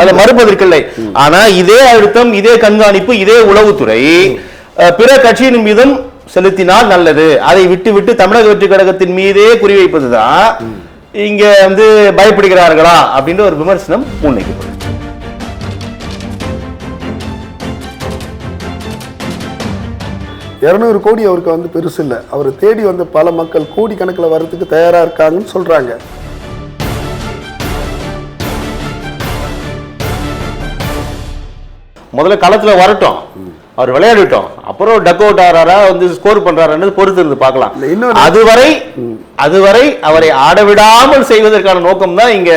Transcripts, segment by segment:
அதை மறுப்பதற்கில்லை. ஆனா இதே அழுத்தம் இதே கண்காணிப்பு இதே உளவுத்துறை பிற கட்சியின் மீதும் செலுத்தினால் நல்லது. அதை விட்டு விட்டு தமிழக வெற்றி கழகத்தின் மீதே குறிவைப்பதுதான் இங்க வந்து பயப்படுகிறார்களா அப்படின்ற ஒரு விமர்சனம் முன்வைக்கப்படுது இரநூறு கோடி அவருக்கு வந்து பெருசு இல்லை அவர் தேடி வந்த பல மக்கள் கோடி கணக்கில் வர்றதுக்கு தயாரா இருக்காங்கன்னு சொல்றாங்க. முதல்ல களத்துல வரட்டும். அவர் விளையாடிட்டோம். அப்புறம் டக் அவுட் ஆறாரா வந்து ஸ்கோர் பண்றாருன்னு பொறுத்து இருந்து பார்க்கலாம். அதுவரை அதுவரை அவரை ஆட விடாமல் செய்வதற்கான நோக்கம் தான் இங்க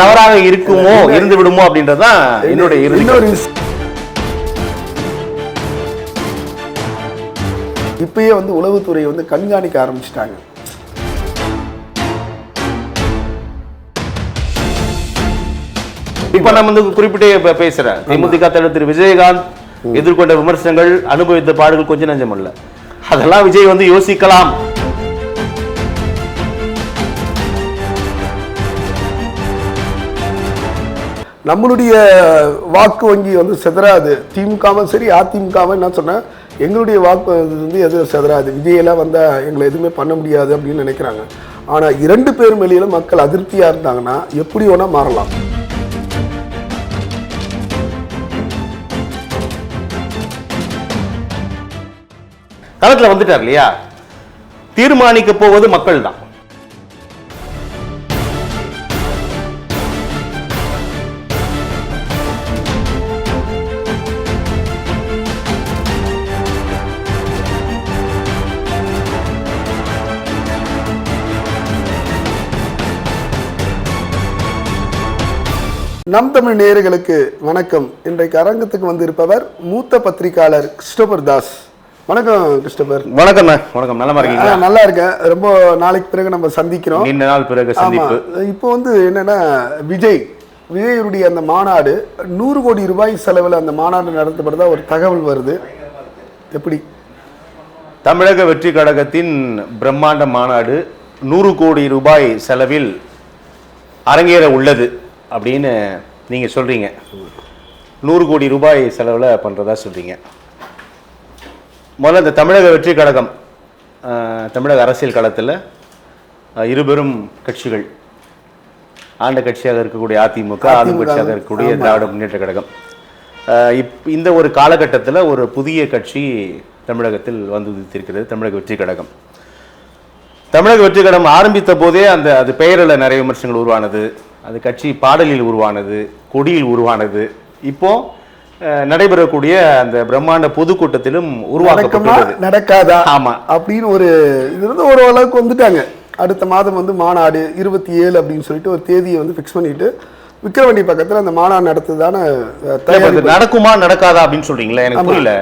தவறாக இருக்குமோ இருந்து விடுமோ அப்படின்றதுதான் என்னுடைய இறுதி இன்னொரு. இப்பயே வந்து உளவுத்துறை வந்து கண்காணிக்க ஆரம்பிச்சிட்டாங்க. இப்ப நம்ம வந்து குறிப்பிட்டே பேசுறேன். தேமுதிக தலைவர் திரு விஜயகாந்த் எதிர்கொண்ட விமர்சனங்கள் அனுபவித்த பாடுகள் கொஞ்சம் நஞ்சம் இல்ல. அதெல்லாம் விஜய் வந்து யோசிக்கலாம். நம்மளுடைய வாக்கு வங்கி வந்து செதறாது. திமுகவும் சரி அதிமுகவும் என்ன சொன்னேன் எங்களுடைய வாக்கு வந்து எதுவும் செதறாது. விஜயெல்லாம் வந்தால் எங்களை எதுவுமே பண்ண முடியாது அப்படின்னு நினைக்கிறாங்க. ஆனால் இரண்டு பேர் மேலேயும் மக்கள் அதிருப்தியாக இருந்தாங்கன்னா எப்படி வேணால் மாறலாம். களத்தில் வந்துட்டார் இல்லையா? தீர்மானிக்க போவது மக்கள் தான் நம் தமிழ் நேயர்களுக்கு வணக்கம். இன்றைக்கு அரங்கத்துக்கு வந்திருப்பவர் மூத்த பத்திரிகையாளர் கிறிஸ்டோபர் தாஸ். வணக்கம் கிறிஸ்டோபர். வணக்கம் வணக்கம். நலமா ஆ, இருக்கீங்களா நல்லா இருக்கேன். ரொம்ப நாளைக்கு பிறகு நம்ம சந்திக்கிறோம். நீண்ட நாள் பிறகு சந்திப்பு. இப்போ வந்து என்னன்னா விஜய். விஜயருடைய அந்த மாநாடு நூறு கோடி ரூபாய் செலவில் அந்த மாநாடு நடத்தப்படுறதா ஒரு தகவல் வருது. எப்படி? தமிழக வெற்றி கழகத்தின் பிரம்மாண்ட மாநாடு நூறு கோடி ரூபாய் செலவில் அரங்கேற உள்ளது அப்படின்னு நீங்க சொல்றீங்க. நூறு கோடி ரூபாய் செலவில் பண்றதா சொல்றீங்க. முதல்ல இந்த தமிழக வெற்றி கழகம் தமிழக அரசியல் களத்தில் இருபெரும் கட்சிகள் ஆண்ட கட்சியாக இருக்கக்கூடிய அதிமுக ஆளும் கட்சியாக இருக்கக்கூடிய. திராவிட முன்னேற்ற கழகம். இப் இந்த ஒரு காலகட்டத்தில் ஒரு புதிய கட்சி தமிழகத்தில் வந்து உதித்திருக்கிறது தமிழக வெற்றி கழகம். தமிழக வெற்றி கழகம் ஆரம்பித்த போதே அந்த அது பெயரில் நிறைய விமர்சனங்கள் உருவானது அது கட்சி பாடலில் உருவானது கொடியில் உருவானது. இப்போ அஹ், நடைபெறக்கூடிய அந்த பிரம்மாண்ட பொதுக்கூட்டத்திலும் நடக்குமா? உருவாக்கப்பட்டுள்ளது நடக்காதா? ஆமா. அப்படின்னு ஒரு இது வந்து ஒரு அளவுக்கு வந்துட்டாங்க. அடுத்த மாதம் வந்து மாநாடு இருபத்தி ஏழு அப்படின்னு சொல்லிட்டு ஒரு தேதியை வந்து ஃபிக்ஸ் பண்ணிட்டு விக்கிரவாண்டி பக்கத்தில் அந்த மாநாடு நடத்துதான நடக்குமா நடக்காதா அப்படின்னு சொல்றீங்களா எனக்கு புரியல.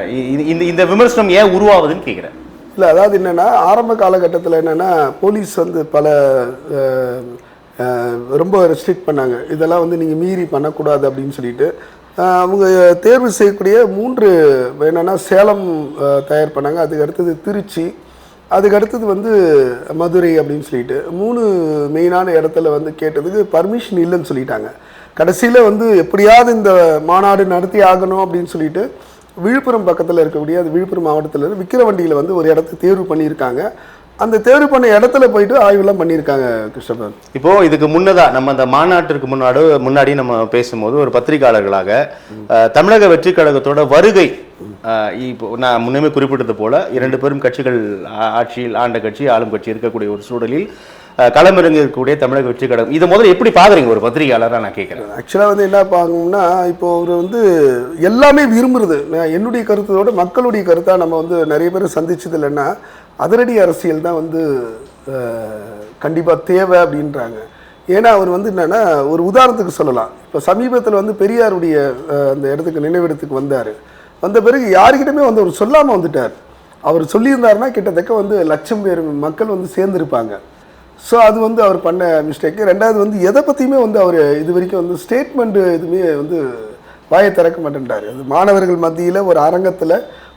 இந்த இந்த விமர்சனம் ஏன் உருவாகுதுன்னு கேக்குறேன். இல்லை அதாவது என்னன்னா ஆரம்ப காலகட்டத்தில் என்னன்னா போலீஸ் வந்து பல ரொம்ப ரெஸ்ட்ரிக்ட் பண்ணாங்க. இதெல்லாம் வந்து நீங்கள் மீறி பண்ணக்கூடாது அப்படின்னு சொல்லிட்டு அவங்க தேர்வு செய்யக்கூடிய மூன்று என்னென்னா சேலம் தயார் பண்ணாங்க. அதுக்கு அடுத்தது திருச்சி அதுக்கு அடுத்தது வந்து மதுரை அப்படின்னு சொல்லிட்டு மூணு மெயினான இடத்துல வந்து கேட்டதுக்கு பர்மிஷன் இல்லைன்னு சொல்லிட்டாங்க. கடைசியில் வந்து எப்படியாவது இந்த மாநாடு நடத்தி ஆகணும் அப்படின்னு சொல்லிட்டு விழுப்புரம் பக்கத்தில் இருக்கக்கூடிய அது விழுப்புரம் மாவட்டத்தில் இருந்து விக்கிரவண்டியில் வந்து ஒரு இடத்த தேர்வு பண்ணியிருக்காங்க. அந்த தேர்வு பண்ண இடத்துல போயிட்டு ஆய்வுலாம் பண்ணியிருக்காங்க கிருஷ்ணபர் இப்போ இதுக்கு முன்னதா நம்ம அந்த மாநாட்டிற்கு முன்னாடி முன்னாடி நம்ம பேசும்போது ஒரு பத்திரிகையாளர்களாக தமிழக வெற்றி கழகத்தோட வருகை இப்போ நான் முன்னமே குறிப்பிட்டது போல இரண்டு பெரும் கட்சிகள் ஆட்சியில் ஆண்ட கட்சி ஆளும் கட்சி இருக்கக்கூடிய ஒரு சூழலில் களமிறங்கி இருக்கக்கூடிய தமிழக வெற்றி கழகம். இதை முதல்ல எப்படி பாக்குறீங்க ஒரு பத்திரிகையாளராக நான் கேட்குறேன் ஆக்சுவலாக வந்து என்ன பார்க்கணும்னா இப்போ அவர் வந்து எல்லாமே விரும்புறது. நான் என்னுடைய கருத்தோட மக்களுடைய கருத்தாக நம்ம வந்து நிறைய பேர் சந்திச்சது இல்லைன்னா அதிரடி அரசியல் தான் வந்து கண்டிப்பாக தேவை அப்படின்றாங்க. ஏன்னா அவர் வந்து என்னென்னா ஒரு உதாரணத்துக்கு சொல்லலாம். இப்போ சமீபத்தில் வந்து பெரியாருடைய அந்த இடத்துக்கு நினைவிடத்துக்கு வந்தார். வந்த பிறகு யாருக்கிட்டமே வந்து அவர் சொல்லாமல் வந்துட்டார். அவர் சொல்லியிருந்தாருன்னா கிட்டத்தட்ட வந்து லட்சம் பேர் மக்கள் வந்து சேர்ந்துருப்பாங்க. ஸோ அது வந்து அவர் பண்ண மிஸ்டேக்கு ரெண்டாவது வந்து எதை பற்றியுமே வந்து அவர் இது வரைக்கும் வந்து ஸ்டேட்மெண்ட்டு எதுவுமே வந்து வாயை திறக்க மாட்டேன்ட்டார். அது மாணவர்கள் மத்தியில் ஒரு அரங்கத்தில்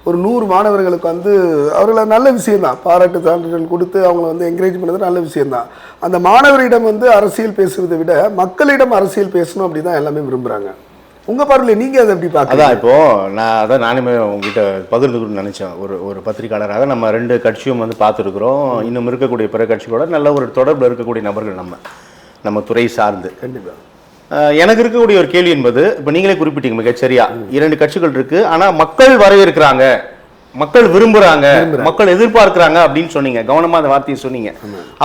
ஒரு நூறு மாணவர்களுக்கு வந்து அவர்களை நல்ல விஷயம்தான். பாராட்டு சான்றிதழ் கொடுத்து அவங்கள வந்து என்கரேஜ் பண்ணது நல்ல விஷயந்தான் அந்த மாணவரிடம் வந்து அரசியல் பேசுகிறத விட மக்களிடம் அரசியல் பேசணும் அப்படி தான் எல்லாமே விரும்புகிறாங்க உங்கள் பார்வையில் நீங்கள் அதை எப்படி அதான் பார்க்கலாம் இப்போ நான் அதான் நானுமே உங்ககிட்ட பகிர்ந்துக்கணும்னு நினைச்சேன். ஒரு ஒரு பத்திரிக்கையாளராக நம்ம ரெண்டு கட்சியும் வந்து பார்த்துருக்குறோம். இன்னும் இருக்கக்கூடிய பிற கட்சிகளோட நல்ல ஒரு தொடர்பில் இருக்கக்கூடிய நபர்கள் நம்ம நம்ம துறை சார்ந்து. கண்டிப்பாக எனக்கு இருக்கக்கூடிய ஒரு கேள்வி என்பது இப்போ நீங்களே குறிப்பிட்டீங்க மிகச்சரியா. இரண்டு கட்சிகள் இருக்கு. ஆனா மக்கள் வரவேற்கிறாங்க. மக்கள் விரும்புறாங்க. மக்கள் எதிர்பார்க்கிறாங்க அப்படின்னு சொன்னீங்க. கவனமா அந்த வார்த்தையை சொன்னீங்க.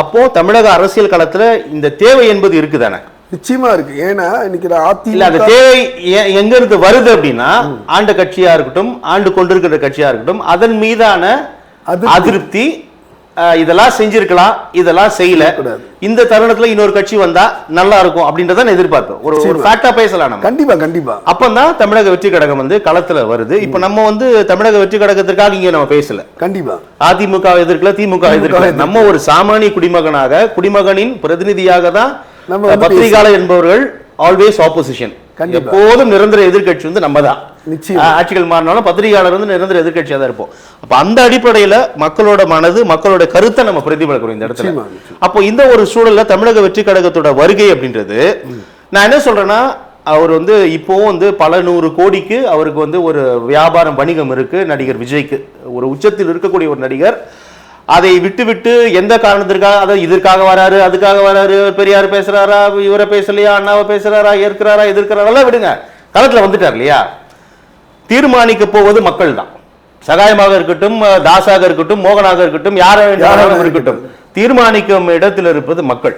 அப்போ தமிழக அரசியல் களத்துல இந்த தேவை என்பது இருக்குதானே? நிச்சயமா இருக்கு. ஏன்னா இன்னைக்கு நான் இல்ல அந்த அதிமுக தேவை எ- எங்க இருந்து வருது அப்படின்னா ஆண்ட கட்சியா இருக்கட்டும் ஆண்டு கொண்டிருக்கிற கட்சியா இருக்கட்டும் அதன் மீதான அதிருப்தி. இதெல்லாம் செஞ்சிருக்கலாம் இதெல்லாம் செய்யல. இந்த தருணத்துல இன்னொரு கட்சி வந்தா நல்லா இருக்கும் அப்படின்றத நான் எதிர்பார்ப்பேன். ஒரு ஒரு ஃபேக்டா பேசலாம் நம்ம. கண்டிப்பா கண்டிப்பா. அப்பதான் தமிழக வெற்றி கழகம் வந்து களத்துல வருது. இப்ப நம்ம வந்து தமிழக வெற்றி கழகத்திற்காக இங்க நம்ம பேசல. கண்டிப்பா. அதிமுக எதிர்க்கல திமுக எதிர்க்கல. நம்ம ஒரு சாமானிய குடிமகனாக குடிமகனின் பிரதிநிதியாக தான் நம்ம பத்திரிகையாளர் என்பவர்கள் ஆல்வேஸ் ஆப்போசிஷன். எப்போதும் நிரந்தர எதிர்க்கட்சி வந்து நம்ம தான் நிச்சயமா. ஆட்சிகள் மாறினாலும் பத்திரிகையாளர் வந்து நிரந்தர எதிர்க்கட்சியா தான் இருப்போம். அப்ப அந்த அடிப்படையில மக்களோட மனது மக்களோட கருத்தை நம்ம பிரதிபலிக்கிறோம் இந்த இடத்துல. அப்போ இந்த ஒரு சூழல்ல தமிழக வெற்றி கழகத்தோட வருகை அப்படின்றது நான் என்ன சொல்றேன்னா அவர் வந்து இப்போவும் வந்து பல நூறு கோடிக்கு அவருக்கு வந்து ஒரு வியாபாரம் வணிகம் இருக்கு நடிகர் விஜய்க்கு. ஒரு உச்சத்தில் இருக்கக்கூடிய ஒரு நடிகர். அதை விட்டு விட்டு எந்த காரணத்திற்காக அதாவது இதற்காக வராரு அதுக்காக வராரு பெரியார் பேசுறாரா இவரை பேசலையா அண்ணாவை பேசுறாரா ஏற்கிறாரா எதிர்க்கிறாரா எல்லாம் விடுங்க. களத்துல வந்துட்டார் இல்லையா? தீர்மானிக்க போவது மக்கள் தான் சகாயமாக இருக்கட்டும் தாசாக இருக்கட்டும் மோகனாக இருக்கட்டும் யார யாராக இருக்கட்டும். தீர்மானிக்கும் இடத்தில் இருப்பது மக்கள்.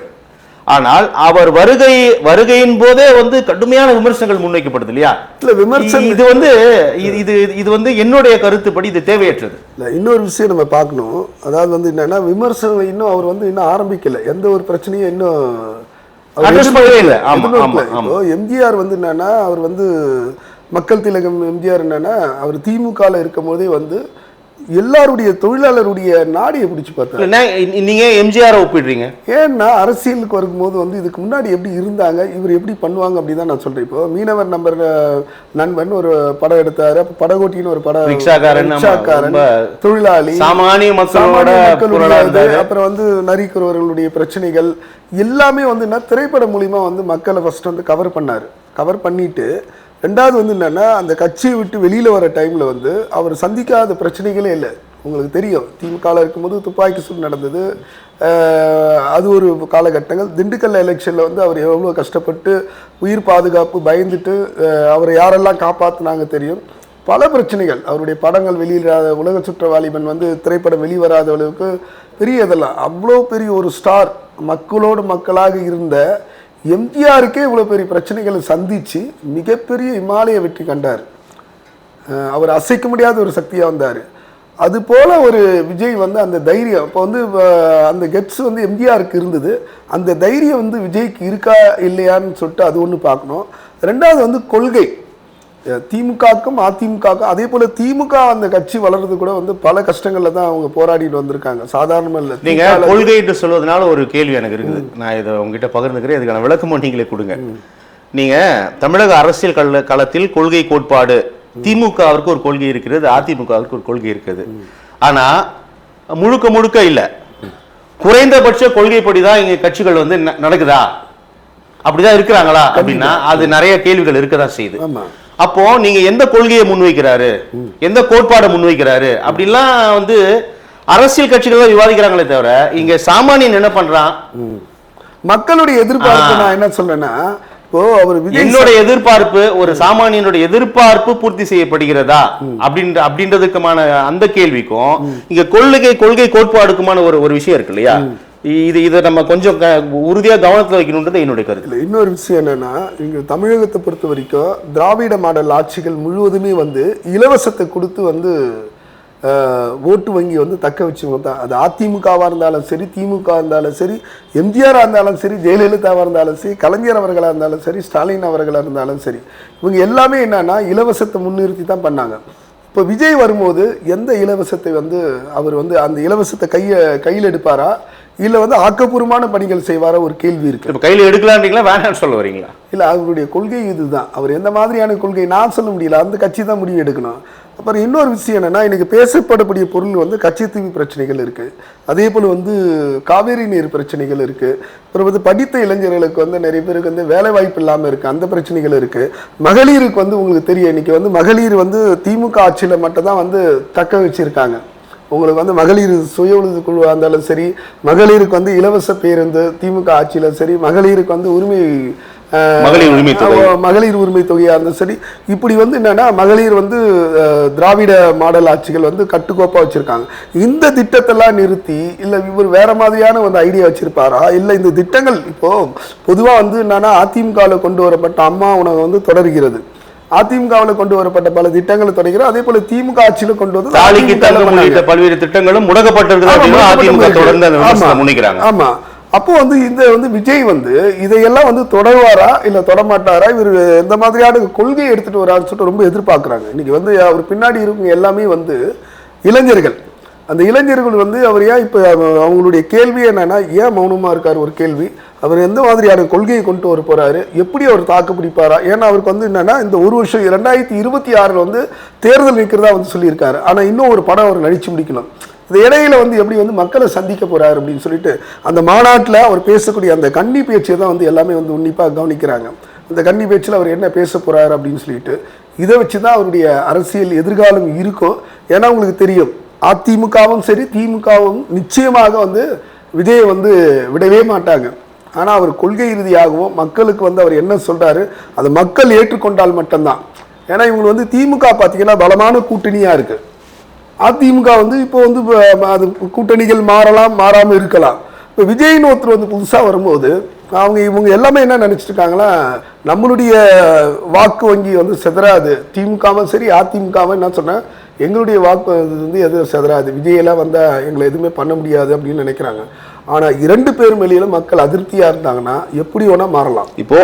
ஆனால் அவர் வருகை வருகையின் போதே வந்து கடுமையான விமர்சனங்கள் முன்வைக்கப்படுது இல்லையா? இல்ல விமர்சனம் இது வந்து இது- இது வந்து என்னுடைய கருத்துப்படி இது தேவையற்றது. இல்ல இன்னொரு விஷயம் நம்ம பார்க்கணும். அதாவது வந்து என்னன்னா விமர்சனம் இன்னும் அவர் வந்து இன்னும் ஆரம்பிக்கல. எந்த ஒரு பிரச்சனையும் இன்னும் எம்ஜிஆர் வந்து என்னன்னா அவர் வந்து மக்கள் திலகம் எம்ஜிஆர் என்னன்னா அவர் திமுகல இருக்கும் போதே வந்து எல்லாருடைய தொழிலாளருடைய நாடியை பிடிச்சு நே- நீங்க எம்ஜிஆர் ஒப்பிடுறீங்க? ஏன்னா அரசியலுக்கு வரும்போது வந்து இதுக்கு முன்னாடி எப்படி இருந்தாங்க இவர் எப்படி பண்ணுவாங்க அப்படி தான் நான் சொல்றேன். இப்போ மீனவர் நம்பர் நண்பன் ஒரு படம் எடுத்தாரு படகோட்டின்னு ஒரு படம் ரிக்ஷாக்காரன், தொழிலாளி சாமானிய மக்களோட. அப்புறம் வந்து நரிக்குறவர்களுடைய பிரச்சனைகள் எல்லாமே வந்து என்ன திரைப்படம் மூலியமா வந்து மக்களை ஃபர்ஸ்ட் வந்து கவர் பண்ணாரு. கவர் பண்ணிட்டு ரெண்டாவது வந்து என்னென்னா அந்த கட்சியை விட்டு வெளியில் வர டைமில் வந்து அவர் சந்திக்காத பிரச்சனைகளே இல்லை. உங்களுக்கு தெரியும் திமுகவில் இருக்கும்போது துப்பாக்கி சூடு நடந்தது. அது ஒரு காலகட்டங்கள். திண்டுக்கல் எலெக்ஷனில் வந்து அவர் எவ்வளோ கஷ்டப்பட்டு உயிர் பாதுகாப்பு பயந்துட்டு அவரை யாரெல்லாம் காப்பாற்றினாங்க தெரியும். பல பிரச்சனைகள். அவருடைய படங்கள் வெளியிடாத உலக சுற்றவாளிமன் வந்து திரைப்படம் வெளிவராத அளவுக்கு பெரிய இதெல்லாம் அவ்வளோ பெரிய ஒரு ஸ்டார் மக்களோடு மக்களாக இருந்த எம்ஜிஆருக்கே இவ்வளோ பெரிய பிரச்சனைகளை சந்தித்து மிகப்பெரிய இமாலய வெற்றி கண்டார். அவர் அசைக்க முடியாத ஒரு சக்தியாக வந்தார். அது போல் ஒரு விஜய் வந்து அந்த தைரியம் இப்போ வந்து அந்த கெட்ஸ் வந்து எம்ஜிஆருக்கு இருந்தது. அந்த தைரியம் வந்து விஜய்க்கு இருக்கா இல்லையான்னு சொல்லிட்டு அது ஒன்று பார்க்கணும். ரெண்டாவது வந்து கொள்கை. திமுகவுக்கும் அதிமுகவுக்கும் அதே போல திமுக அந்த கட்சி வளர்றது கூட வந்து பல கஷ்டங்கள்ல தான் அவங்க போராடிட்டு வந்திருக்காங்க. சாதாரணமா இல்லை. நீங்க கொள்கை என்று சொல்வதனால ஒரு கேள்வி எனக்கு இருக்குது. நான் இதை உங்ககிட்ட பகிர்ந்துக்கிறேன். இதுக்கான விளக்கமும் நீங்களே கொடுங்க. நீங்க தமிழக அரசியல் கள களத்தில் கொள்கை கோட்பாடு திமுகவிற்கு ஒரு கொள்கை இருக்கிறது அதிமுகவிற்கு ஒரு கொள்கை இருக்குது. ஆனா முழுக்க முழுக்க இல்ல. குறைந்தபட்ச கொள்கைப்படி தான் இங்க கட்சிகள் வந்து நடக்குதா? அப்படிதான் இருக்கிறாங்களா? அப்படின்னா அது நிறைய கேள்விகள் இருக்கதான் செய்யுது. ஆமா. அப்போ நீங்க எந்த கொள்கையை முன்வைக்கிறாரு? எந்த கோட்பாடை முன்வைக்கிறாரு? அப்படிலாம் வந்து அரசியல் கட்சிகள் தான் விவாதிக்கிறாங்களே தவிர இங்க சாமானியன் என்ன பண்றான்? மக்களுடைய எதிர்பார்ப்பு நான் என்ன சொல்றேன்னா இப்போ அவர் என்னோட எதிர்பார்ப்பு ஒரு சாமானியனுடைய எதிர்பார்ப்பு பூர்த்தி செய்யப்படுகிறதா? அப்படின்ற அப்படின்றதுக்குமான அந்த கேள்விக்கும் இங்க கொள்கை கொள்கை கோட்பாடுக்குமான ஒரு ஒரு விஷயம் இருக்கு இல்லையா? இது இதை நம்ம கொஞ்சம் க- கவனத்தில் வைக்கணுன்றது என்னுடைய கருத்து. இன்னொரு விஷயம் என்னன்னா இங்கே தமிழகத்தை பொறுத்த வரைக்கும் திராவிட மாடல் ஆட்சிகள் முழுவதுமே வந்து இலவசத்தை கொடுத்து வந்து ஓட்டு வங்கி வந்து தக்க வச்சவங்க தான். அது அதிமுகவாக இருந்தாலும் சரி திமுக இருந்தாலும் சரி எம்ஜிஆராக இருந்தாலும் சரி ஜெயலலிதாவாக இருந்தாலும் சரி கலைஞர் அவர்களாக இருந்தாலும் சரி ஸ்டாலின் அவர்களாக இருந்தாலும் சரி இவங்க எல்லாமே என்னன்னா இலவசத்தை முன்னிறுத்தி தான் பண்ணாங்க. இப்போ விஜய் வரும்போது எந்த இலவசத்தை வந்து அவர் வந்து அந்த இலவசத்தை கையை கையில் எடுப்பாரா? இல்லை வந்து ஆக்கப்பூர்வமான பணிகள் செய்வாரா ஒரு கேள்வி இருக்கு. இப்ப கையில எடுக்கலான்றீங்களா வேணாம்னு சொல்ல வரீங்களா? இல்லை அவருடைய கொள்கை இதுதான். அவர் எந்த மாதிரியான கொள்கை நான் சொல்ல முடியல. அந்த கட்சி தான் முடிவு எடுக்கணும். அப்புறம் இன்னொரு விஷயம் என்னன்னா இன்னைக்கு பேசப்படக்கூடிய பொருள் வந்து கச்சத்தீவு பிரச்சனைகள் இருக்கு. அதே போல் வந்து காவேரி நீர் பிரச்சனைகள் இருக்கு. அப்புறம் வந்து படித்த இளைஞர்களுக்கு வந்து நிறைய பேருக்கு வந்து வேலை வாய்ப்பு இல்லாமல் இருக்கு. அந்த பிரச்சனைகள் இருக்கு. மகளிருக்கு வந்து உங்களுக்கு தெரியும் இன்னைக்கு வந்து மகளிர் வந்து திமுக ஆட்சியில் மட்டும் தான் வந்து தக்க வச்சிருக்காங்க. உங்களுக்கு வந்து மகளிர் சுய உதவி குழுவாக இருந்தாலும் சரி மகளிருக்கு வந்து இலவச பேருந்து திமுக ஆட்சியில் சரி மகளிருக்கு வந்து உரிமை மகளிர் உரிமை மகளிர் உரிமை தொகையாக இருந்தாலும் சரி இப்படி வந்து என்னன்னா மகளிர் வந்து திராவிட மாடல் ஆட்சிகள் வந்து கட்டுக்கோப்பாக வச்சிருக்காங்க. இந்த திட்டத்தெல்லாம் நிறுத்தி இல்லை இவர் வேற மாதிரியான வந்து ஐடியா வச்சிருப்பாரா? இல்லை இந்த திட்டங்கள் இப்போ பொதுவாக வந்து என்னன்னா அதிமுகவில் கொண்டு வரப்பட்ட அம்மா உணவு வந்து தொடர்கிறது. அதிமுகவில் கொண்டு வரப்பட்ட பல திட்டங்களை தொடர்கிறது அதே போல திமுக ஆட்சியில் கொண்டு வந்து தாலிக்கு. உள்ளிட்ட பல்வேறு திட்டங்களும் ஆமா, அதிமுக தொடர்ந்து. முன்னிக்கிறாங்க. ஆமா. அப்போ வந்து இந்த வந்து விஜய் வந்து இதையெல்லாம் வந்து தொடர்வாரா இல்ல தொடமாட்டாரா? இவர் எந்த மாதிரியான கொள்கையை எடுத்துட்டு வரான்னு சொல்லிட்டு ரொம்ப எதிர்பார்க்கறாங்க. இன்னைக்கு வந்து அவர் பின்னாடி இருக்கவங்க எல்லாமே வந்து இளைஞர்கள். அந்த இளைஞர்கள் வந்து அவர் ஏன் இப்போ அவங்களுடைய கேள்வி என்னன்னா ஏன் மௌனமா இருக்கார் ஒரு கேள்வி? அவர் எந்த மாதிரியான கொள்கையை கொண்டு வர போகிறாரு எப்படி அவர் தாக்கு பிடிப்பாரா? ஏன்னா அவருக்கு வந்து என்னென்னா இந்த ஒரு வருஷம் ரெண்டாயிரத்தி இருபத்தி ஆறில் வந்து தேர்தல் நிற்கிறதா வந்து சொல்லியிருக்காரு. ஆனால் இன்னும் ஒரு படம் அவர் நடித்து முடிக்கணும். இந்த இடையில வந்து எப்படி வந்து மக்களை சந்திக்க போகிறாரு அப்படின்னு சொல்லிட்டு அந்த மாநாட்டில் அவர் பேசக்கூடிய அந்த கன்னி பேச்சை தான் வந்து எல்லாமே வந்து உன்னிப்பாக கவனிக்கிறாங்க. அந்த கன்னி பேச்சில் அவர் என்ன பேச போகிறாரு அப்படின்னு சொல்லிட்டு இதை வச்சு தான் அவருடைய அரசியல் எதிர்காலம் இருக்கும். ஏன்னா உங்களுக்கு தெரியும் அதிமுகவும் சரி திமுகவும் நிச்சயமாக வந்து விஜயை வந்து விடவே மாட்டாங்க. ஆனால் அவர் கொள்கை ரீதியாகவும் மக்களுக்கு வந்து அவர் என்ன சொல்கிறாரு அதை மக்கள் ஏற்றுக்கொண்டால் மட்டும்தான். ஏன்னா இவங்க வந்து திமுக பார்த்தீங்கன்னா பலமான கூட்டணியாக இருக்குது அதிமுக வந்து இப்போ வந்து அது கூட்டணிகள் மாறலாம் மாறாமல் இருக்கலாம். இப்போ விஜய்னு ஒருத்தர் வந்து புதுசாக வரும்போது அவங்க இவங்க எல்லாமே என்ன நினைச்சிட்டு நம்மளுடைய வாக்கு வங்கி வந்து செதறாது. திமுகவும் சரி அதிமுகவும் என்ன சொன்னேன் எங்களுடைய வாக்கு வந்து எதுவும் செதறாது. விஜயெல்லாம் வந்தால் எங்களை எதுவுமே பண்ண முடியாது அப்படின்னு நினைக்கிறாங்க. ஆனால் இரண்டு பேர் மேலேயும் மக்கள் அதிருப்தியாக இருந்தாங்கன்னா எப்படி வேணால் மாறலாம். இப்போ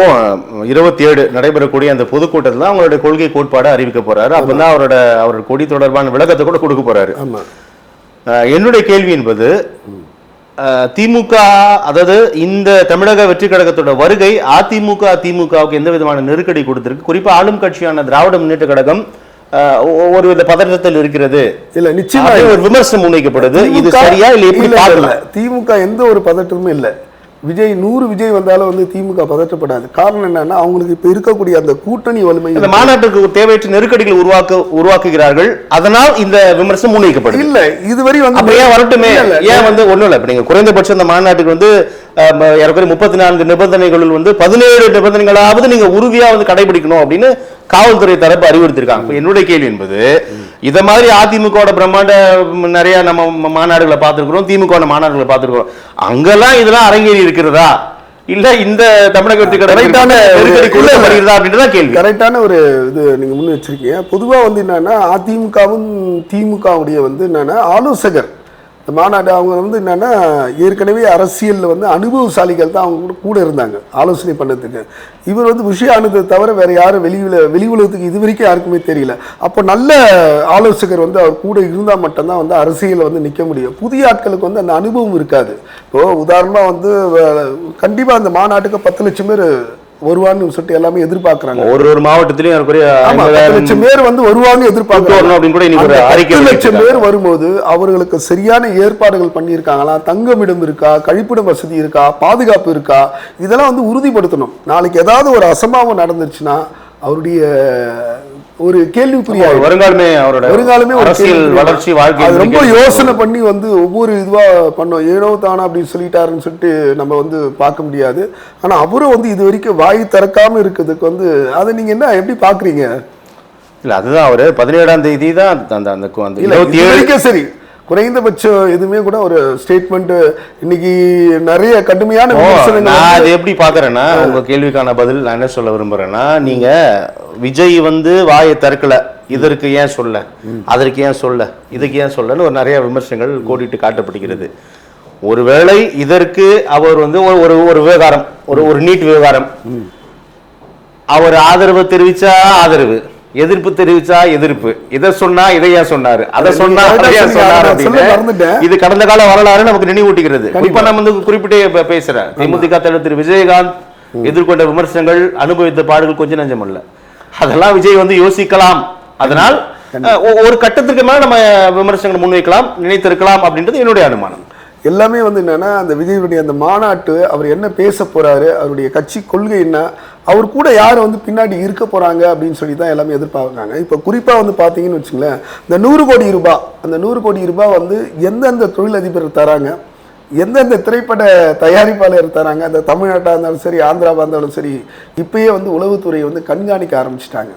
இருபத்தி ஏழு நடைபெறக்கூடிய அந்த பொதுக்கூட்டத்தில் அவங்களுடைய கொள்கை கோட்பாடை அறிவிக்க போறாரு. அப்பதான் அவரோட அவரோட கொடி தொடர்பான விளக்கத்தை கூட கொடுக்க போறாரு. என்னுடைய கேள்வி என்பது திமுக அதாவது இந்த தமிழக வெற்றி கழகத்தோட வருகை அதிமுக திமுகவுக்கு எந்த விதமான நெருக்கடி கொடுத்திருக்கு? குறிப்பா ஆளும் கட்சியான திராவிட முன்னேற்ற கழகம் ஒரு வித பதற்றத்தில் இருக்கிறது. இல்லை நிச்சயமா ஒரு விமர்சனம் முன்வைக்கப்படுது. இது சரியா இல்ல எப்படி. திமுக எந்த ஒரு பதற்றமும் இல்லை. விஜய் நூறு விஜய் வந்தாலும் வந்து திமுக பதற்றப்படாது. காரணம் என்னன்னா அவங்களுக்கு இப்ப இருக்கக்கூடிய அந்த கூட்டணி வலிமை இந்த மாநாட்டுக்கு தேவையற்ற நெருக்கடிகளை உருவாக்க உருவாக்குகிறார்கள். அதனால் இந்த விமர்சனம் முன்வைக்கப்படுது. இல்ல இதுவரை வந்து ஏன் வரட்டுமே. ஏன் வந்து ஒண்ணும் இல்ல? இப்ப நீங்க குறைந்தபட்சம் இந்த மாநாட்டுக்கு வந்து ஏறக்குறைய முப்பத்தி நான்கு நிபந்தனைகளுள் வந்து பதினேழு நிபந்தனைகளாவது நீங்க உறுதியா வந்து கடைபிடிக்கணும் அப்படின்னு காவல்துறை தரப்பு அறிவுறுத்திருக்காங்க என்னுடைய கேள்வி என்பது இத மாதிரி அதிமுகவோட பிரம்மாண்ட நிறைய நம்ம மாநாடுகளை பார்த்திருக்கிறோம் திமுக மாநாடுகளை பார்த்திருக்கிறோம். அங்கெல்லாம் இதெல்லாம் அரங்கேறி இருக்கிறதா? இல்ல இந்த தமிழக வெற்றி. கொடுக்கப்படுகிறதா அப்படின்றதான் கேள்வி. கரெக்டான ஒரு இது நீங்க முன் வச்சிருக்கீங்க. பொதுவா வந்து என்னன்னா அதிமுகவும் திமுகவுடைய வந்து என்னன்னா ஆலோசகர் மாநாடு அவங்க வந்து என்னென்னா ஏற்கனவே அரசியலில் வந்து அனுபவசாலிகள் தான் அவங்க கூட கூட இருந்தாங்க ஆலோசனை பண்ணதுக்கு. இவர் வந்து விஷயானதை தவிர வேறு யாரும் வெளியில் வெளி உலகத்துக்கு இது வரைக்கும் யாருக்குமே தெரியல. அப்போ நல்ல ஆலோசகர் வந்து அவர் கூட இருந்தால் மட்டும்தான் வந்து அரசியலில் வந்து நிற்க முடியும். புதிய ஆட்களுக்கு வந்து அந்த அனுபவம் இருக்காது. இப்போது உதாரணமாக வந்து கண்டிப்பாக அந்த மாநாட்டுக்கு பத்து லட்சம் பேர் வருவான்னு சொல்லிட்டு எல்லாமே எதிர்பார்க்குறாங்க. ஒரு ஒரு மாவட்டத்திலயும் ஏறக்குறைய லட்சம் பேர் வந்து கூட்டு வரணும் அப்படின்னு கூட இன்னைக்கு அறிக்கை லட்சம். பேர் வரும்போது அவர்களுக்கு சரியான ஏற்பாடுகள் பண்ணியிருக்காங்களா? தங்குமிடம் இருக்கா? கழிப்பிடம் வசதி இருக்கா? பாதுகாப்பு இருக்கா? இதெல்லாம் வந்து உறுதிப்படுத்தணும். நாளைக்கு ஏதாவது ஒரு அசம்பாவம் நடந்துருச்சுன்னா அவருடைய ஒரு கேள்விக்குரிய அவர் வருங்காலமே அவரோட வருங்காலமே அரசியல். வளர்ச்சி வாழ்க்கை அது ரொம்ப கேள்வி யோசனை பண்ணி வந்து ஒவ்வொரு இதுவா பண்ணோம். ஏனோ தானா அப்படின்னு சொல்லிட்டாருன்னு சொல்லிட்டு நம்ம வந்து பார்க்க முடியாது. ஆனா அவரும் வந்து இது வரைக்கும் வாய் திறக்காம இருக்கிறதுக்கு வந்து அதை நீங்க என்ன எப்படி பாக்குறீங்க இல்ல அதுதான் அவரு. பதினேழாம் தேதி தான் அந்த அந்த சரி. குறைந்தபட்சம் எதுவுமே கூட ஒரு ஸ்டேட்மெண்ட் இன்னைக்கு நிறைய கடுமையான நான் அது எப்படி பாக்குறேன்னா உங்க கேள்விக்கான பதில் நான் என்ன சொல்ல விரும்புறேன்னா நீங்க விஜய் வந்து வாயை திறக்கல. இதற்கு ஏன் சொல்ல? அதற்கு ஏன் சொல்ல? இதுக்கு ஏன் சொல்லன்னு ஒரு நிறைய விமர்சனங்கள் கோடிட்டு காட்டப்படுகிறது ஒருவேளை இதற்கு அவர் வந்து ஒரு ஒரு ஒரு விவகாரம் ஒரு ஒரு நீட் விவகாரம். அவர் ஆதரவு தெரிவிச்சா ஆதரவு. எதிர்ப்பு தெரிவிச்சா எதிர்ப்பு. இதை சொன்னா இதை ஏன் சொன்னாரு? அதை சொன்னா correct ஆ அதை ஏன் சொன்னீங்க. சொன்னாரு. அப்படின்னு. இது கடந்த கால வரலாறு நமக்கு நினைவூட்டுகிறது. இப்ப நம்ம வந்து குறிப்பிட்டே பேசுறேன். தேமுதிக தலைவர் திரு. விஜயகாந்த் எதிர்கொண்ட விமர்சனங்கள் அனுபவித்த பாடுகள் கொஞ்சம் நஞ்சம் அல்ல அதெல்லாம் விஜய் வந்து யோசிக்கலாம். அதனால் ஒரு கட்டத்துக்கு மேல நம்ம விமர்சனங்கள் முன்வைக்கலாம் நினைத்திருக்கலாம் அப்படின்றது என்னுடைய அனுமானம். எல்லாமே வந்து என்னன்னா அந்த விஜயுடைய அந்த மாநாட்டு அவர் என்ன பேச போறாரு அவருடைய கட்சி கொள்கை என்ன அவர் கூட யார் வந்து பின்னாடி இருக்க போகிறாங்க அப்படின்னு சொல்லி தான் எல்லாமே எதிர்பார்க்குறாங்க. இப்போ குறிப்பாக வந்து பார்த்தீங்கன்னு வச்சுங்களேன் இந்த நூறு கோடி ரூபாய் அந்த நூறு கோடி ரூபாய் வந்து எந்தெந்த தொழிலதிபர் தராங்க எந்தெந்த திரைப்பட தயாரிப்பாளர் தராங்க அந்த தமிழ்நாட்டாக இருந்தாலும் சரி ஆந்திராவாக இருந்தாலும் சரி இப்பயே வந்து உளவுத்துறையை வந்து கண்காணிக்க ஆரம்பிச்சிட்டாங்க.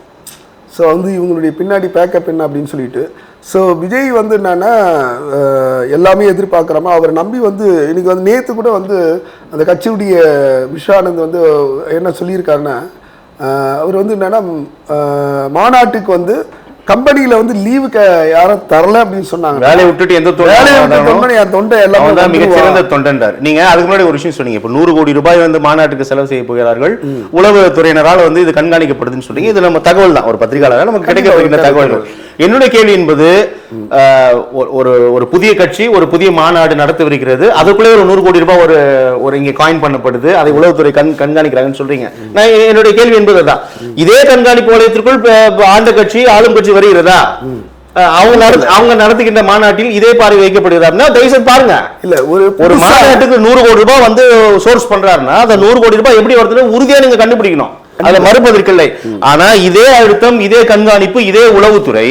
ஸோ வந்து இவங்களுடைய பின்னாடி பேக்கப் என்ன அப்படின்னு சொல்லிட்டு ஸோ விஜய் வந்து என்னன்னா எல்லாமே எதிர்பார்க்குறாம? அவரை நம்பி வந்து இன்னைக்கு வந்து நேற்று கூட வந்து அந்த கட்சியுடைய விஷானந்த் வந்து என்ன சொல்லியிருக்காருன்னா அவர் வந்து என்னன்னா மாநாட்டுக்கு வந்து கம்பெனியில் வந்து லீவு க யாரும் தரல அப்படின்னு சொன்னாங்க. வேலையை விட்டுட்டு எந்த வேலையை விட்டு என் தொண்டை எல்லாமே தான். மிகச்சிறந்த தொண்டன்றார். நீங்க அதுக்கு முன்னாடி ஒரு விஷயம் சொன்னீங்க. இப்போ நூறு கோடி ரூபாய் வந்து மாநாட்டுக்கு செலவு செய்ய போகிறார்கள். உளவுத்துறையினரால் வந்து இது கண்காணிக்கப்படுதுன்னு சொல்றீங்க. இது நம்ம தகவல் தான். ஒரு பத்திரிகையாளர் நமக்கு கண்டிப்பா, தகவல்கள். என்னுடைய கேள்வி என்பது ஒரு- ஒரு புதிய கட்சி ஒரு புதிய மாநாடு நடத்தவிருக்கிறது. அதுக்குள்ளே ஒரு நூறு கோடி ரூபாய் ஒரு ஒரு இங்க காயின் பண்ணப்படுது. அதை உளவுத்துறை கண் கண்காணிக்கிறாங்கன்னு சொல்றீங்க. நான் என்னுடைய கேள்வி என்பது தான் இதே கண்காணிப்பு இப்ப ஆண்ட கட்சி ஆளும் கட்சி வருகிறதா? அவங்க அவங்க நடத்துகின்ற மாநாட்டில் இதே பார்வை வைக்கப்படுகிறாருன்னா தயவுசெய்து பாருங்க. இல்ல ஒரு ஒரு மாநாட்டுக்கு நூறு கோடி ரூபாய் வந்து சோர்ஸ் பண்றாருன்னா அந்த நூறு கோடி ரூபாய் எப்படி வருதுன்னு உறுதியா நீங்க கண்டுபிடிக்கணும். அதை மறுப்பதற்கில்லை. ஆனா இதே அழுத்தம் இதே கண்காணிப்பு இதே உளவுத்துறை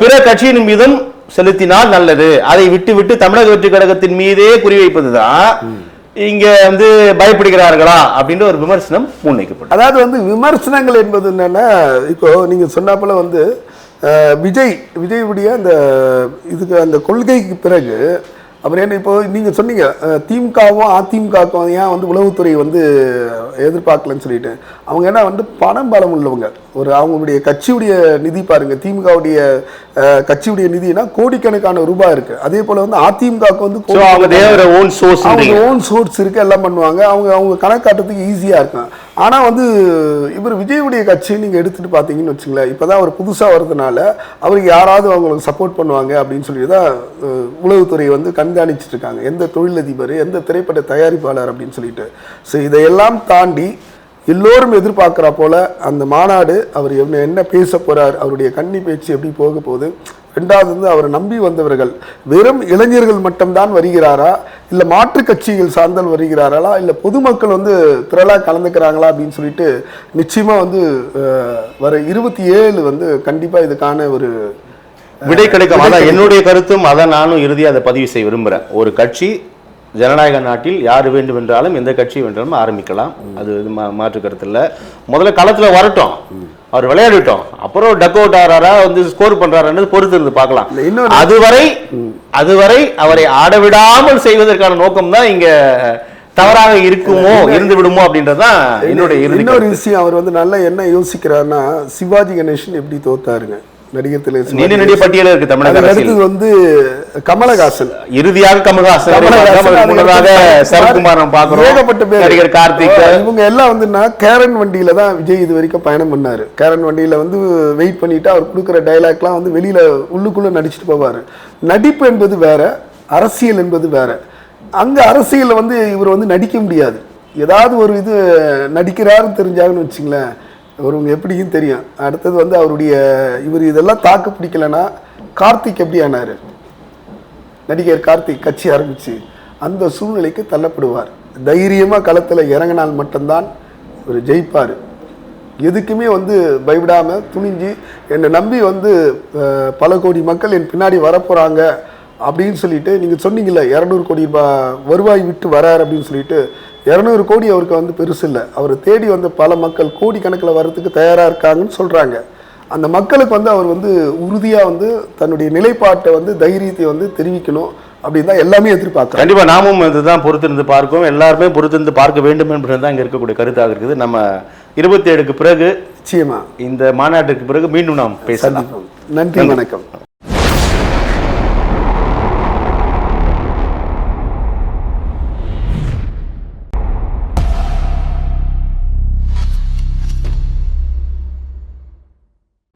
பிற கட்சியின் மீதும் செலுத்தினால் நல்லது. அதை விட்டு விட்டு தமிழக வெற்றி கழகத்தின் மீதே குறிவைப்பதுதான் இங்க வந்து பயப்படுகிறார்களா அப்படின்ற ஒரு விமர்சனம் முன்வைக்கப்படும். அதாவது வந்து விமர்சனங்கள் என்பது என்னன்னா இப்போ நீங்க சொன்னாப்புல வந்து விஜய் விஜயுடைய அந்த இதுக்கு அந்த கொள்கைக்கு பிறகு அப்புறம் என்ன இப்போ நீங்கள் சொன்னீங்க திமுகவும் அதிமுகவும் ஏன் வந்து உளவுத்துறை வந்து எதிர்பார்க்கலன்னு சொல்லிட்டு. அவங்க என்ன வந்து பணம் பலம் உள்ளவங்க. ஒரு அவங்களுடைய கட்சியுடைய நிதி பாருங்க திமுகவுடைய கட்சியுடைய நிதினா கோடிக்கணக்கான ரூபாய் இருக்கு. அதே போல வந்து அதிமுகவுக்கு வந்து அவங்க ஓன் சோர்ஸ் அவங்க ஓன் சோர்ஸ் இருக்கு எல்லாம் பண்ணுவாங்க. அவங்க அவங்க கணக்காட்டுறதுக்கு ஈஸியா இருக்கும் ஆனா வந்து இவர் விஜயுடைய கட்சி நீங்க எடுத்துட்டு பாத்தீங்கன்னு வச்சுங்களேன் இப்பதான் அவர் புதுசா வர்றதுனால அவருக்கு யாராவது அவங்களுக்கு சப்போர்ட் பண்ணுவாங்க அப்படின்னு சொல்லி தான் உளவுத்துறை வந்து கண்காணிச்சிட்டு இருக்காங்க. எந்த தொழிலதிபர் எந்த திரைப்பட தயாரிப்பாளர் அப்படின்னு சொல்லிட்டு. ஸோ இதையெல்லாம் தாண்டி எல்லோரும் எதிர்பார்க்குறா போல அந்த மாநாடு அவர் என்ன என்ன பேச போறார் அவருடைய கன்னி பேச்சு எப்படி போக போகுது? ரெண்டாவது வந்து அவரை நம்பி வந்தவர்கள் வெறும் இளைஞர்கள் மட்டும்தான் வருகிறாரா? இல்லை மாற்றுக் கட்சிகள் சார்ந்தல் வருகிறார்களா? இல்லை பொதுமக்கள் வந்து திரளா கலந்துக்கிறாங்களா அப்படின்னு சொல்லிட்டு நிச்சயமா வந்து வர இருபத்தி ஏழு வந்து கண்டிப்பா இதுக்கான ஒரு விடை கிடைக்கும். அதான் என்னுடைய கருத்தும் அதை நானும் இறுதியாக அதை பதிவு செய்ய விரும்புகிறேன் ஒரு கட்சி ஜனநாயக நாட்டில் யார் வேண்டும் என்றாலும் எந்த கட்சி வேண்டாலும் ஆரம்பிக்கலாம். அது இது மா- மாற்று கருத்து இல்லை முதல்ல களத்தில் வரட்டும். அவர் விளையாடட்டும். அப்புறம் டக் அவுட் ஆறாரா வந்து ஸ்கோர் பண்றாருன்றது பொறுத்து இருந்து பார்க்கலாம். அதுவரை அதுவரை அவரை ஆட விடாமல் செய்வதற்கான நோக்கம் தான் இங்க தவறாக இருக்குமோ இருந்து விடுமோ அப்படின்றதுதான் என்னுடைய இன்னொரு. விஷயம் அவர் வந்து நல்லா என்ன யோசிக்கிறாருன்னா சிவாஜி கணேசன் எப்படி தோத்தாருங்க? நடிகர் திலகம் நீண்ட நெடிய பட்டியல இருக்கு தமிழக அடுத்தது வந்து கமலஹாசன். இறுதியாக கமல்ஹாசன் முன்னதாக சரத்குமார் ஏகப்பட்ட பேர். நடிகர் கார்த்திக். இவங்க எல்லாம் வந்து நான் கேரன் வண்டியில தான் விஜய் இது வரைக்கும் பயணம் பண்ணாரு. கேரன் வண்டியில வந்து வெயிட் பண்ணிட்டு அவர் கொடுக்குற டைலாக்லாம் வந்து வெளியில உள்ளுக்குள்ள நடிச்சுட்டு போவாரு. நடிப்பு என்பது வேற அரசியல் என்பது வேற. அங்க அரசியல்ல வந்து இவர் வந்து நடிக்க முடியாது. ஏதாவது ஒரு இது நடிக்கிறாருன்னு தெரிஞ்சாங்கன்னு வச்சுங்களேன். இவருங்க எப்படியும் தெரியும். அடுத்தது வந்து அவருடைய இவர் இதெல்லாம் தாக்கு பிடிக்கலன்னா கார்த்திக் எப்படி ஆனாரு? நடிகர் கார்த்திக் கட்சி ஆரம்பிச்சு அந்த சூழ்நிலைக்கு தள்ளப்படுவார். தைரியமா களத்துல இறங்கினால் மட்டும்தான் ஒரு ஜெயிப்பார். எதுக்குமே வந்து பயப்படாம துணிஞ்சு என்னை நம்பி வந்து பல கோடி மக்கள் என் பின்னாடி வரப்போறாங்க அப்படின்னு சொல்லிட்டு நீங்க சொன்னீங்கல்ல இரநூறு கோடி ரூபாய் வருவாய் விட்டு வரார் அப்படின்னு சொல்லிட்டு இரநூறு கோடி அவருக்கு வந்து பெருசு இல்லை. அவரை தேடி வந்த பல மக்கள் கோடி கணக்கில் வர்றதுக்கு தயாரா இருக்காங்கன்னு சொல்றாங்க. அந்த மக்களுக்கு வந்து அவர் வந்து உறுதியா வந்து தன்னுடைய நிலைப்பாட்டை வந்து தைரியத்தை வந்து தெரிவிக்கணும் அப்படின்னு தான் எல்லாமே எதிர்பார்க்குறாங்க. கண்டிப்பா நாமும் இதுதான் பொறுத்திருந்து பார்ப்போம் எல்லாருமே பொறுத்திருந்து பார்க்க வேண்டும் என்பதுதான் இங்க இருக்கக்கூடிய கருத்தாக இருக்குது. நம்ம இருபத்தி ஏழுக்கு பிறகு நிச்சயமா. இந்த மாநாட்டுக்கு பிறகு மீண்டும் நாம் பேசலாம். நன்றி. வணக்கம்.